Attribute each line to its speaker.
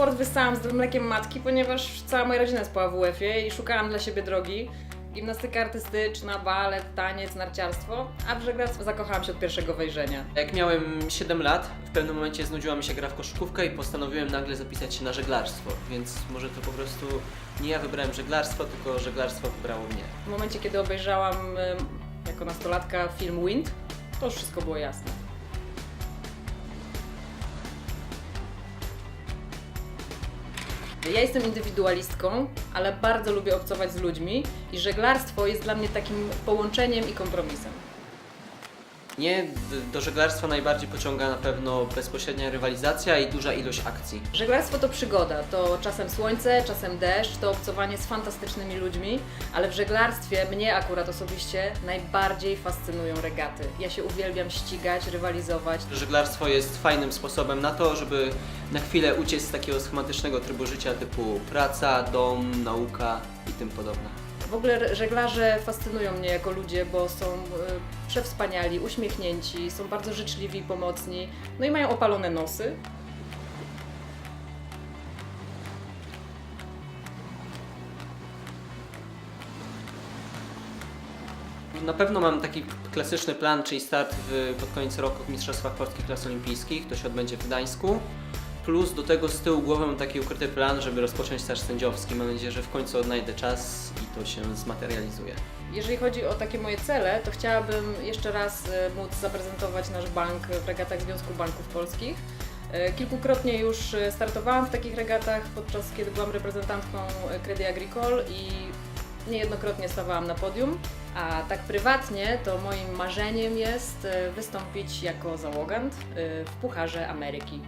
Speaker 1: sport wyssałam z mlekiem matki, ponieważ cała moja rodzina jest po AWF-ie i szukałam dla siebie drogi. Gimnastyka artystyczna, balet, taniec, narciarstwo, a w żeglarstwo zakochałam się od pierwszego wejrzenia.
Speaker 2: Jak miałem 7 lat, w pewnym momencie znudziła mi się gra w koszykówkę i postanowiłem nagle zapisać się na żeglarstwo, więc może to po prostu nie ja wybrałem żeglarstwo, tylko żeglarstwo wybrało mnie.
Speaker 1: W momencie, kiedy obejrzałam jako nastolatka film Wind, to już wszystko było jasne. Ja jestem indywidualistką, ale bardzo lubię obcować z ludźmi i żeglarstwo jest dla mnie takim połączeniem i kompromisem.
Speaker 2: Mnie do żeglarstwa najbardziej pociąga na pewno bezpośrednia rywalizacja i duża ilość akcji.
Speaker 1: Żeglarstwo to przygoda, to czasem słońce, czasem deszcz, to obcowanie z fantastycznymi ludźmi, ale w żeglarstwie mnie akurat osobiście najbardziej fascynują regaty. Ja się uwielbiam ścigać, rywalizować.
Speaker 2: Żeglarstwo jest fajnym sposobem na to, żeby na chwilę uciec z takiego schematycznego trybu życia typu praca, dom, nauka i tym podobne.
Speaker 1: W ogóle żeglarze fascynują mnie jako ludzie, bo są e, przewspaniali, uśmiechnięci, są bardzo życzliwi i pomocni, no i mają opalone nosy.
Speaker 2: Na pewno mam taki klasyczny plan, czyli start w, pod koniec roku w Mistrzostwach Polskich Klas Olimpijskich. To się odbędzie w Gdańsku. Plus do tego z tyłu głowy mam taki ukryty plan, żeby rozpocząć staż sędziowski. Mam nadzieję, że w końcu odnajdę czas to się zmaterializuje.
Speaker 1: Jeżeli chodzi o takie moje cele, to chciałabym jeszcze raz e, móc zaprezentować nasz bank w regatach Związku Banków Polskich. E, Kilkukrotnie już e, startowałam w takich regatach, podczas kiedy byłam reprezentantką e, Credit Agricole i niejednokrotnie stawałam na podium. A tak prywatnie to moim marzeniem jest e, wystąpić jako załogant e, w Pucharze Ameryki.